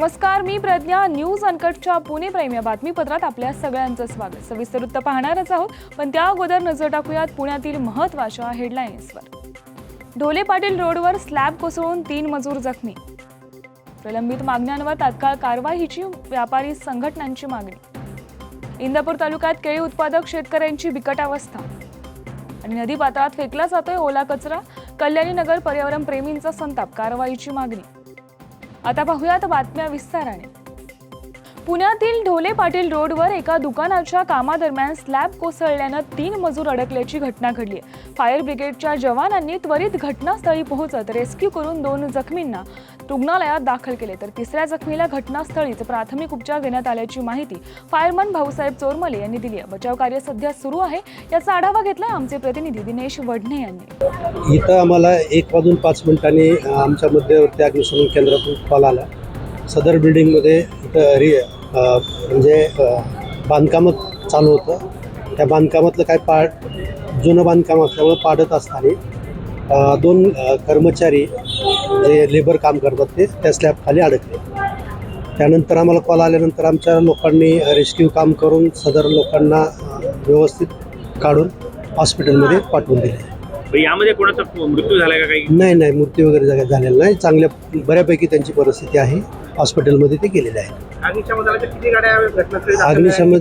नमस्कार मी प्रज्ञा. न्यूज अनकटच्या पुणे प्रेम या बातमीपत्रात आपल्या सगळ्यांचं स्वागत. सविस्तर वृत्त पाहणारच आहोत. पण त्या अगोदर नजर टाकूयात पुण्यातील महत्त्वाच्या हेडलाईन्सवर. ढोले पाटील रोडवर स्लॅब कोसळून तीन मजूर जखमी. प्रलंबित मागण्यांवर तात्काळ कारवाईची व्यापारी संघटनांची मागणी. इंदापूर तालुक्यात केळी उत्पादक शेतकऱ्यांची बिकट अवस्था. आणि नदी पात्रात फेकला जातोय ओला कचरा. कल्याणी नगर पर्यावरण प्रेमींचा संताप कारवाईची मागणी. आता पाहूयात बातम्या विस्ताराने. पुण्यातील ढोले पाटील रोडवर एका दुकानाच्या कामादरम्यान स्लॅब कोसळल्यानं तीन मजूर अडकल्याची घटना घडली फायर ब्रिगेडच्या जवानांनी त्वरित घटनास्थळी पोहोचत रेस्क्यू करून दोन जखमींना रुग्णालयात दाखल केले तर तिसऱ्या जखमीला घटनास्थळीच प्राथमिक उपचार देण्यात आल्याची माहिती फायरमन भाऊसाहेब चोरमले यांनी दिली आहे. बचाव कार्य सध्या सुरू आहे. याचा आढावा घेतलाय आमचे प्रतिनिधी दिनेश वडणे यांनी. इथं आम्हाला एक वाजून पाच मिनिटांनी आमच्या मध्यवर्ती अग्निशमन केंद्रातून कॉल आला. सदर बिल्डिंगमध्ये इथं रि म्हणजे बांधकाम चालू होतं. त्या बांधकामातलं काय पार्ट जुनं बांधकाम असल्यामुळं पाडत असताना दोन कर्मचारी जे लेबर काम करतात ते त्या स्लॅबखाली अडकले. त्यानंतर आम्हाला कॉल आल्यानंतर आमच्या लोकांनी रेस्क्यू काम करून सदर लोकांना व्यवस्थित काढून हॉस्पिटलमध्ये पाठवून दिले. यामध्ये कोणाचा मृत्यू झालाय का काही? नाही नाही मूर्ती वगैरे झालेला नाही. चांगल्या बऱ्यापैकी त्यांची परिस्थिती आहे. हॉस्पिटलमध्ये ते गेलेले आहेत. अग्निशमन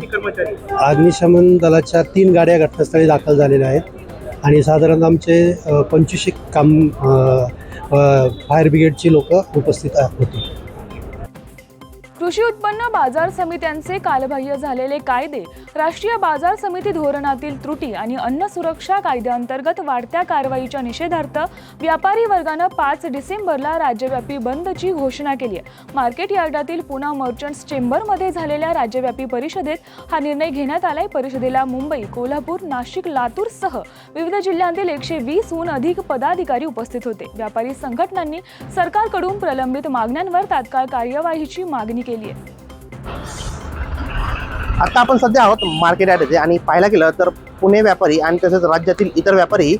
अग्निशमन- दलाच्या तीन गाड्या घटनास्थळी दाखल झालेल्या आहेत. आणि साधारण आमचे पंचवीस काम फायर ब्रिगेडची लोक उपस्थित होती. कृषी उत्पन्न बाजार समित्यांचे कालबाह्य झालेले कायदे राष्ट्रीय बाजार समिती धोरणातील त्रुटी आणि अन्न सुरक्षा कायद्याअंतर्गत वाढत्या कारवाईच्या निषेधार्थ व्यापारी वर्गानं पाच डिसेंबरला राज्यव्यापी बंदची घोषणा केली आहे. मार्केट यार्डातील पुणा मर्चंट्स चेंबरमध्ये झालेल्या राज्यव्यापी परिषदेत हा निर्णय घेण्यात आलाय. परिषदेला मुंबई कोल्हापूर नाशिक लातूरसह विविध जिल्ह्यांतील एकशे वीसहून अधिक पदाधिकारी उपस्थित होते. व्यापारी संघटनांनी सरकारकडून प्रलंबित मागण्यांवर तात्काळ कार्यवाहीची मागणी केली आहे. आता आपण सध्या आहोत मार्केट यार्ड येथे आणि पाहायला गेलं तर पुणे व्यापारी आणि तसेच राज्यातील इतर व्यापारी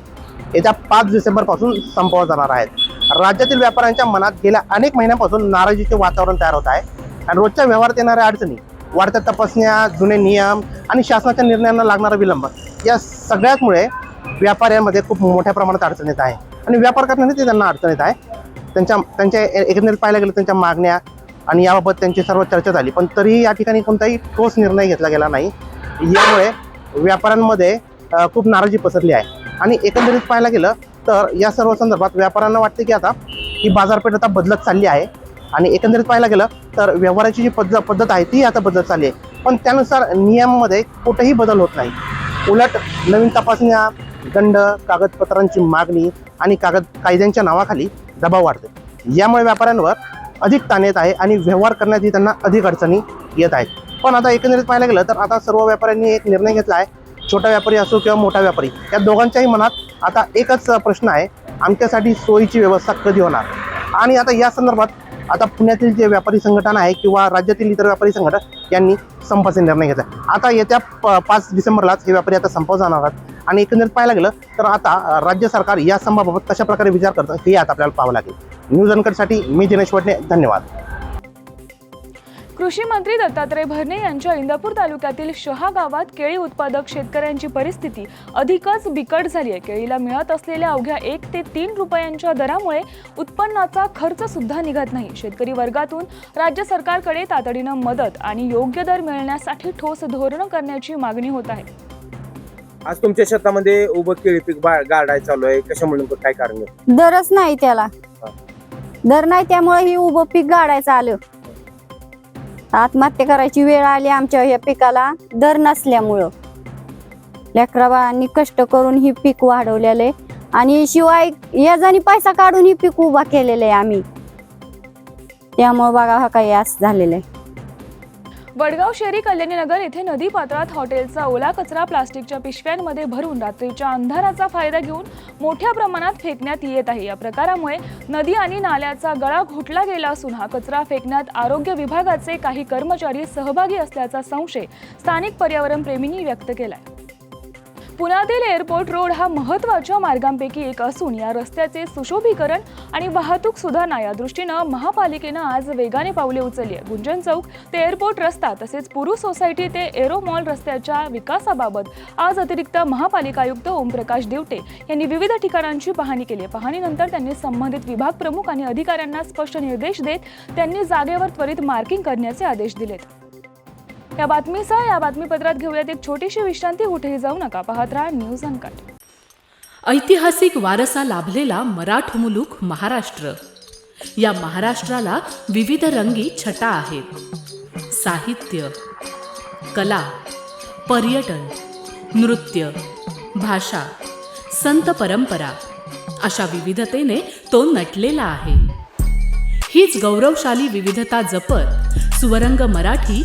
येत्या पाच डिसेंबरपासून संपवत जाणार आहेत. राज्यातील व्यापाऱ्यांच्या मनात गेल्या अनेक महिन्यांपासून नाराजीचे वातावरण तयार होत आहे आणि रोजच्या व्यवहारात येणाऱ्या अडचणी वाढत्या तपासण्या जुने नियम आणि शासनाच्या निर्णयांना लागणारा विलंब या सगळ्याचमुळे व्यापाऱ्यांमध्ये खूप मोठ्या प्रमाणात अडचण येत आहे. आणि व्यापार करण्याने ते त्यांना अडचण येत आहे. त्यांच्या त्यांच्या एकंदरीत पाहायला गेलं त्यांच्या मागण्या आणि याबाबत त्यांची सर्व चर्चा झाली. पण तरीही या ठिकाणी कोणताही ठोस निर्णय घेतला गेला नाही. यामुळे व्यापाऱ्यांमध्ये खूप नाराजी पसरली आहे. आणि एकंदरीत पाहायला गेलं तर या सर्व संदर्भात व्यापाऱ्यांना वाटते की आता ही बाजारपेठ आता बदलत चालली आहे. आणि एकंदरीत पाहायला गेलं तर व्यवहाराची जी पद्धत पद्धत आहे ती आता बदलत चालली आहे. पण त्यानुसार नियमामध्ये कुठेही बदल होत नाही. उलट नवीन तपासण्या दंड कागदपत्रांची मागणी आणि कागद कायद्यांच्या नावाखाली दबाव वाढते यामुळे व्यापाऱ्यांवर अधिक ताण येत आहे आणि व्यवहार करण्यातही त्यांना अधिक अडचणी येत आहेत. पण आता एकंदरीत पाहायला गेलं तर आता सर्व व्यापाऱ्यांनी एक निर्णय घेतला आहे. छोटा व्यापारी असो किंवा मोठा व्यापारी या दोघांच्याही मनात आता एकच प्रश्न आहे आमच्यासाठी सोयीची व्यवस्था कधी होणार? आणि आता या संदर्भात आता पुण्यातील जे व्यापारी संघटना आहे किंवा राज्यातील इतर व्यापारी संघटना यांनी संपाचा निर्णय घेतला. आता येत्या प पाच डिसेंबरलाच हे व्यापारी आता संप जाणार आहेत. आणि एकंदरीत पाहायला गेलं तर आता राज्य सरकार या संपाबाबत कशा प्रकारे विचार करतं हे आता आपल्याला पाहावं लागेल. न्यूज अनकटसाठी मी दिनेश वडणे धन्यवाद. कृषी मंत्री दत्तात्रय भरणे यांच्या इंदापूर तालुक्यातील शहा गावात केळी उत्पादक शेतकऱ्यांची परिस्थिती अधिकच बिकट झाली आहे. केळीला मिळत असलेल्या अवघ्या एक ते तीन रुपयांच्या दरामुळे उत्पन्नाचा खर्च सुद्धा निघत नाही. शेतकरी वर्गातून राज्य सरकारकडे तातडीनं मदत आणि योग्य दर मिळण्यासाठी ठोस धोरण करण्याची मागणी होत आहे. आज तुमच्या शेतामध्ये उभं केळी पीक गाडाय चालू आहे. कशामुळे काय कारण आहे? दरच नाही त्याला. दर नाही त्यामुळे ही उभं पीक गाडायचं आलं. आत्महत्या करायची वेळ आली आमच्या ह्या पिकाला दर नसल्यामुळं. लेकराबाळांनी कष्ट करून ही पीक वाढवलेले आणि शिवाय याजानी पैसा काढून ही पीक उभा केलेलं आहे आम्ही. त्यामुळं बघा हा काही असं झालेलं आहे. वडगाव शेरी कल्याणीनगर येथे नदी पात्रात हॉटेलचा ओला कचरा प्लास्टिकच्या पिशव्यांमध्ये भरून रात्रीच्या अंधाराचा फायदा घेऊन मोठ्या प्रमाणात फेकण्यात येत आहे. या प्रकारामुळे नदी आणि नाल्याचा गळा घोटला गेला असून हा कचरा फेकण्यात आरोग्य विभागाचे काही कर्मचारी सहभागी असल्याचा संशय स्थानिक पर्यावरण प्रेमींनी व्यक्त केलाय. पुण्यातील एअरपोर्ट रोड हा महत्त्वाच्या मार्गांपैकी एक असून या रस्त्याचे सुशोभीकरण आणि वाहतूक सुधारणा या दृष्टीनं महापालिकेनं आज वेगाने पावले उचलली आहे. गुंजन चौक ते एअरपोर्ट रस्ता तसेच पुरू सोसायटी ते एरो मॉल रस्त्याच्या विकासाबाबत आज अतिरिक्त महापालिका आयुक्त ओमप्रकाश देवटे यांनी विविध ठिकाणांची पाहणी केली आहे. पाहणीनंतर त्यांनी संबंधित विभाग प्रमुख आणि अधिकाऱ्यांना स्पष्ट निर्देश देत त्यांनी जागेवर त्वरित मार्किंग करण्याचे आदेश दिलेत. या बातमीसह या बातमीपत्रात घेऊयात एक छोटीशी विश्रांती. कुठेही जाऊ नका. पाहत राहा न्यूज अनकट. ऐतिहासिक वारसा लाभलेला मराठ मुलुक महाराष्ट्र. या महाराष्ट्राला विविध रंगी छटा आहेत. साहित्य कला पर्यटन नृत्य भाषा संत परंपरा अशा विविधतेने तो नटलेला आहे. हीच गौरवशाली विविधता जपत सुवरंग मराठी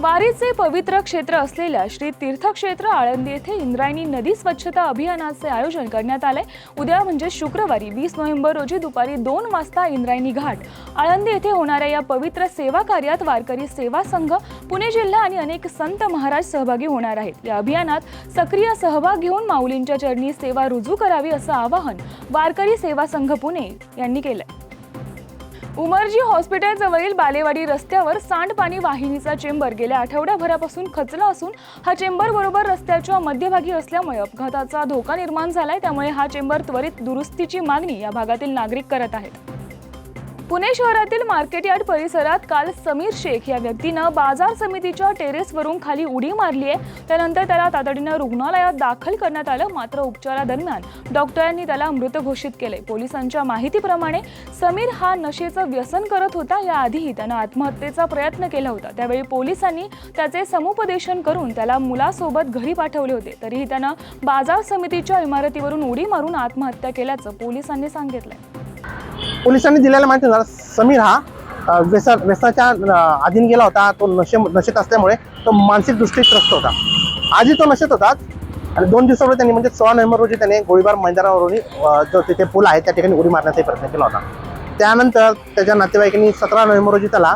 वारीचे पवित्र क्षेत्र असलेल्या श्री तीर्थक्षेत्र आळंदी येथे इंद्रायणी नदी स्वच्छता अभियानाचे आयोजन करण्यात आले. उद्या म्हणजे शुक्रवारी वीस नोव्हेंबर रोजी दुपारी दोन वाजता इंद्रायणी घाट. आळंदी येथे होणाऱ्या या पवित्र सेवा कार्यात वारकरी सेवा संघ पुणे जिल्हा आणि अनेक संत महाराज सहभागी होणार आहेत. या अभियानात सक्रिय सहभाग घेऊन माऊलींच्या चरणी सेवा रुजू करावी असं आवाहन वारकरी सेवा संघ पुणे यांनी केलंय. उमरजी हॉस्पिटल जवळील बालेवाडी रस्त्यावर सांडपाणी वाहिनीचा चेंबर गेल्या आठवड्याभरापासून खचला असून हा चेंबर बरोबर रस्त्याच्या मध्यभागी असल्यामुळे अपघाताचा धोका निर्माण झालाय त्यामुळे हा चेंबर त्वरित दुरुस्तीची मागणी या भागातील नागरिक करत आहेत. पुणे शहरातील मार्केटयार्ड परिसरात काल समीर शेख या व्यक्तीनं बाजार समितीच्या टेरेसवरून खाली उडी मारली आहे. त्यानंतर त्याला तातडीनं रुग्णालयात दाखल करण्यात आलं. मात्र उपचारादरम्यान डॉक्टरांनी त्याला मृत घोषित केले. पोलिसांच्या माहितीप्रमाणे समीर हा नशेचं व्यसन करत होता. याआधीही त्यानं आत्महत्येचा प्रयत्न केला होता. त्यावेळी पोलिसांनी त्याचे समुपदेशन करून त्याला मुलासोबत घरी पाठवले होते. तरीही त्यानं बाजार समितीच्या इमारतीवरून उडी मारून आत्महत्या केल्याचं पोलिसांनी सांगितलंय. पोलिसांनी दिलेल्या माहितीनुसार समीर हा व्यसन व्यसनाच्या व्यसाच्या अधीन गेला होता तो नशे नशेत असल्यामुळे तो मानसिकदृष्टी त्रस्त होता. आधी तो नशेत होताच आणि दोन दिवसापूर्वी त्यांनी म्हणजे सोळा नोव्हेंबर रोजी त्याने गोळीबार मैदानावरून जो तिथे पूल आहे त्या ठिकाणी उडी मारण्याचा प्रयत्न केला होता. त्यानंतर त्याच्या नातेवाईकांनी सतरा नोव्हेंबर रोजी त्याला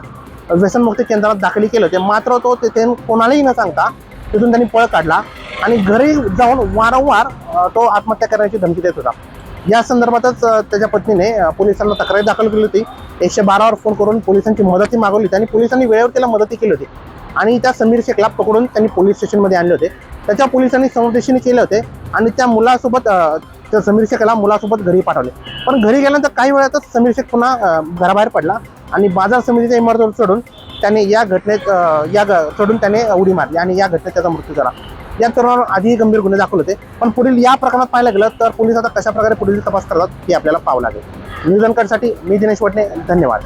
व्यसनमुक्ती केंद्रात दाखली केले होते. मात्र तो तिथे कोणालाही न सांगता तिथून त्यांनी पळ काढला आणि घरी जाऊन वारंवार तो आत्महत्या करण्याची धमकी देत होता. या संदर्भातच त्याच्या पत्नीने पोलिसांना तक्रार दाखल केली होती. एकशे बारावर फोन करून पोलिसांची मदती मागवली होती आणि पोलिसांनी वेळेवर त्याला मदती केली होती. आणि त्या समीर शेखला पकडून त्यांनी पोलीस स्टेशनमध्ये आणले होते. त्याच्या पोलिसांनी समुपदेशन केले होते आणि त्या मुलासोबत त्या समीर शेखला मुलासोबत घरी पाठवले. पण घरी गेल्यानंतर काही वेळातच समीर शेख पुन्हा घराबाहेर पडला आणि बाजार समितीच्या इमारतीवर चढून त्याने या घटनेत या चढून त्याने उडी मारली आणि या घटनेत त्याचा मृत्यू झाला. या तरुणावर आधीही गंभीर गुन्हे दाखल होते. पण पुढील या प्रकरणात पाहायला गेलं तर पोलीस आता कशा प्रकारे पुढील तपास करतात हे आपल्याला पाहावं लागेल. न्यूज अनकटसाठी मी दिनेश वटणे. धन्यवाद.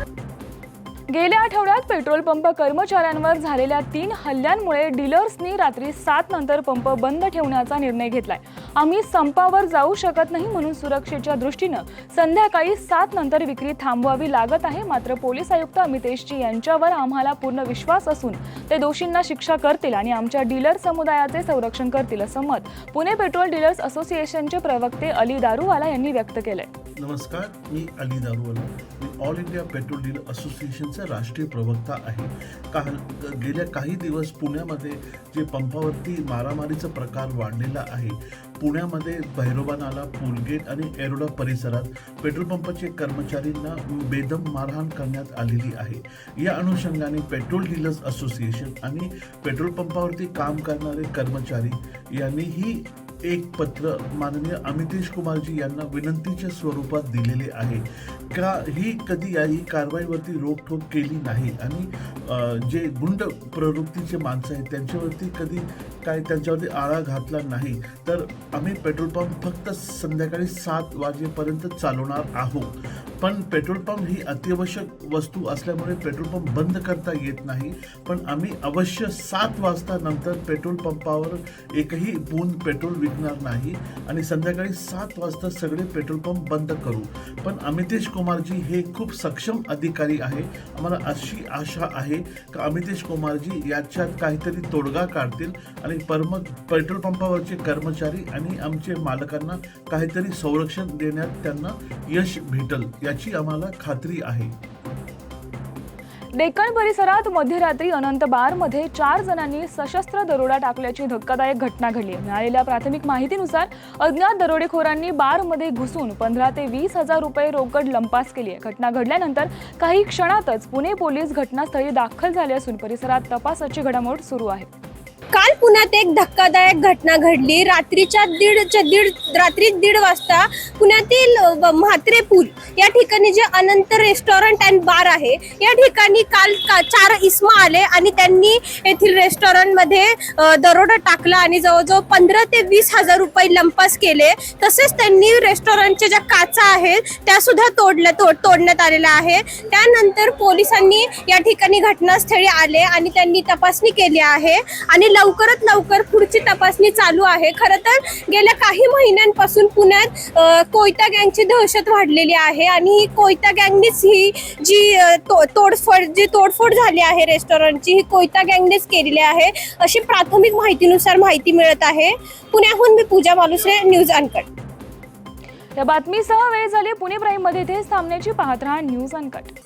गेल्या आठवड्यात पेट्रोल पंप कर्मचाऱ्यांवर झालेल्या तीन हल्ल्यांमुळे डीलर्सनी रात्री सात नंतर पंप बंद ठेवण्याचा निर्णय घेतलाय. आम्ही संपावर जाऊ शकत नाही म्हणून सुरक्षेच्या दृष्टीनं संध्याकाळी सात नंतर विक्री थांबवावी लागत आहे. मात्र पोलीस आयुक्त अमितेशजी यांच्यावर आम्हाला पूर्ण विश्वास असून ते दोषींना शिक्षा करतील आणि आमच्या डीलर समुदायाचे संरक्षण करतील असं मत पुणे पेट्रोल डीलर्स असोसिएशनचे प्रवक्ते अली दारूवाला यांनी व्यक्त केलंय. नमस्कार मी अली दारुवाला. मी ऑल इंडिया पेट्रोल डीलर असोसिएशनचे राष्ट्रीय प्रवक्ता आहे. काल गेल्या काही दिवस पुण्यामध्ये जे पंपावरती मारामारीचा प्रकार वाढलेला आहे पुण्यामध्ये भैरोबा नाला पुलगेट आणि एरोडा परिसरात पेट्रोल पंपाचे कर्मचारींना बेदम मारहाण करण्यात आलेली आहे. या अनुषंगाने पेट्रोल डीलर्स असोसिएशन आणि पेट्रोल पंपावरती काम करणारे कर्मचारी यांनी ही एक पत्र माननीय अमितेश कुमारजी यांना विनंतीच्या स्वरूपात दिलेले आहे. का ही कधी याही कारवाईवरती रोखठोक केली नाही? आणि जे गुंड प्रवृत्तीचे माणसं आहेत त्यांच्यावरती कधी काय त्यांच्यावरती आळा घातला नाही? तर आम्ही पेट्रोल पंप फक्त संध्याकाळी सात वाजेपर्यंत चालवणार आहोत. पण पेट्रोल पंप ही अत्यावश्यक वस्तू असल्यामुळे पेट्रोल पंप बंद करता येत नाही. पण आम्ही अवश्य सात वाजता नंतर पेट्रोल पंपावर एकही बूंद पेट्रोल विकणार नाही आणि संध्याकाळी सात वाजता सगळे पेट्रोल पंप बंद करू. पण अमितेश कुमारजी हे खूप सक्षम अधिकारी आहे. आम्हाला अशी आशा आहे का अमितेश कुमारजी याच्यात काहीतरी तोडगा काढतील आणि परम पेट्रोल पंपावरचे कर्मचारी आणि आमचे मालकांना काहीतरी संरक्षण देण्यात त्यांना यश भेटल. याची आम्हाला खात्री आहे. डेक्कन परिसरात मध्यरात्री अनंत बारमध्ये चार जणांनी सशस्त्र दरोडा टाकल्याची धक्कादायक घटना घडली आहे. मिळालेल्या प्राथमिक माहितीनुसार अज्ञात दरोडेखोरांनी बारमध्ये घुसून पंधरा ते वीस हजार रुपये रोकड लंपास केली आहे. घटना घडल्यानंतर काही क्षणातच पुणे पोलीस घटनास्थळी दाखल झाले असून परिसरात तपासाची घडामोड सुरू आहे. काल पुण्यात एक धक्कादायक घटना घडली. रात्रीच्या दीडच्या दीड रात्री दीड वाजता पुण्यातील म्हात्रे पूल या ठिकाणी जे अनंत रेस्टॉरंट अँड बार आहे या ठिकाणी काल का- चार इस्मा आले आणि त्यांनी येथील रेस्टॉरंटमध्ये दरोडा टाकला आणि जवळजवळ पंधरा ते वीस हजार रुपये लंपास केले. तसेच त्यांनी रेस्टॉरंटच्या ज्या काचा आहेत त्या सुद्धा तोडल्या तोड तोडण्यात आलेल्या आहे. त्यानंतर पोलिसांनी या ठिकाणी घटनास्थळी आले आणि त्यांनी तपासणी केली आहे. आणि लवकरात लवकर पुढची तपासणी चालू आहे. खरं तर गेल्या काही महिन्यांपासून पुण्यात कोयता गँगची दहशत वाढलेली आहे आणि ही कोयता गँगनीच ही जी तो- तोडफोड जी तोडफोड झाली आहे रेस्टॉरंटची ही कोयता गँगनेच केलेली आहे. अशी प्राथमिक माहितीनुसार माहिती मिळत आहे. पुण्याहून मी पूजा मालुसरे न्यूज अनकट. या बातमीसह वेळ झाली पुणे प्राईममध्ये. इथेच थांबण्याची पाहत राहा न्यूज अनकट.